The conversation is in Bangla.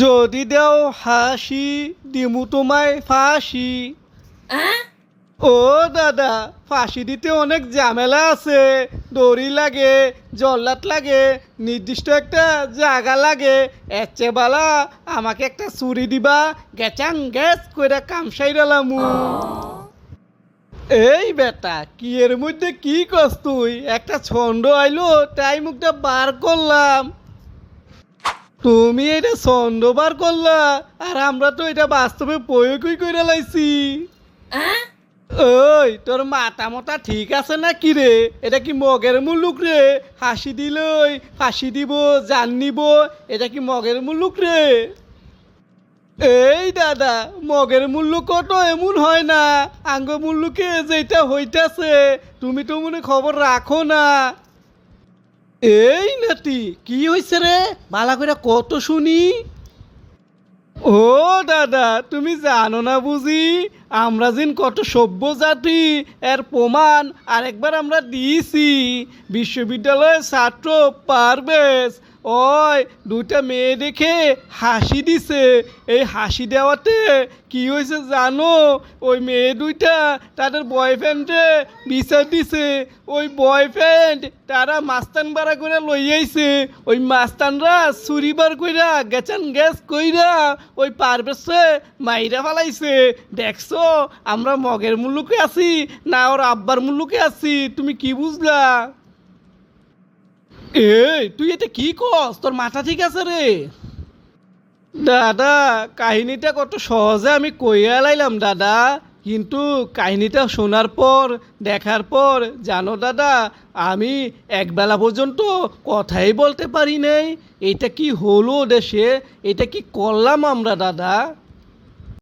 যদি দেও হাসি দিমু তোমায় ফাঁসি। ও দাদা ফাঁসি দিতে অনেক ঝামেলা আছে। দড়ি লাগে জল্লাট লাগে নির্দিষ্ট একটা জায়গা লাগে। এর চেয়ে বালা আমাকে একটা ছুরি দিবা গেচাং গ্যাস কইরা কাম সাইরালামু। এই বেটা কি এর মধ্যে কি কস তুই? একটা ছন্দ আইলো তাই মুখটা বার করলাম। তুমি এটা ছন্দ বার করলা আর আমরা তো এটা বাস্তবে প্রয়োগই করে লাইছি। ওই তোর মাথা মতা ঠিক আছে না কি রে? এটা কি মগের মুলুক রে? হাসি দিলই ফাঁসি দিব জান নিব এটা কি মগের মুলুক রে? এই দাদা মগের মূল্য কত এমন হয় না। আঙ্গ মূল্যকে যেটা হইতাছে তুমি তো মনে খবর রাখো না। এই নাতি, কি হয়েছে রে? বালা করে কত শুনি? ও দাদা, তুমি জানো না বুঝি? আমরা যেন কত সভ্য জাতি, এর প্রমাণ আরেকবার আমরা দিয়েছি। বিশ্ববিদ্যালয়ের ছাত্র পারবেশ ওই দুইটা মেয়ে দেখে হাসি দিছে। এই হাসি দেওয়াতে কি হয়েছে জানো? ওই মেয়ে দুইটা তাদের বয়ফ্রেন্ডে বিচার দিছে। ওই বয়ফ্রেন্ড তারা মাস্তান বাড়া করে লই আইছে। ওই মাস্তানরা চুরি বার কইরা গেছান গ্যাস কইরা ওই পারবেশে মাইরা ফালাইছে। দেখছ, আমরা মগের মুল্লুকে আছি, না ওর আব্বার মুল্লুকে আছি, তুমি কি বুঝলা? এই, তুই এটা কি কস? তোর মাথা ঠিক আছে রে? দাদা, কাহিনীটা কত সহজে আমি কইয়া লাইলাম দাদা। কিন্তু কাহিনীটা শোনার পর, দেখার পর, জানো দাদা, আমি একবেলা পর্যন্ত কথাই বলতে পারি নাই। এটা কি হলো দেশে? এটা কি করলাম আমরা, দাদা?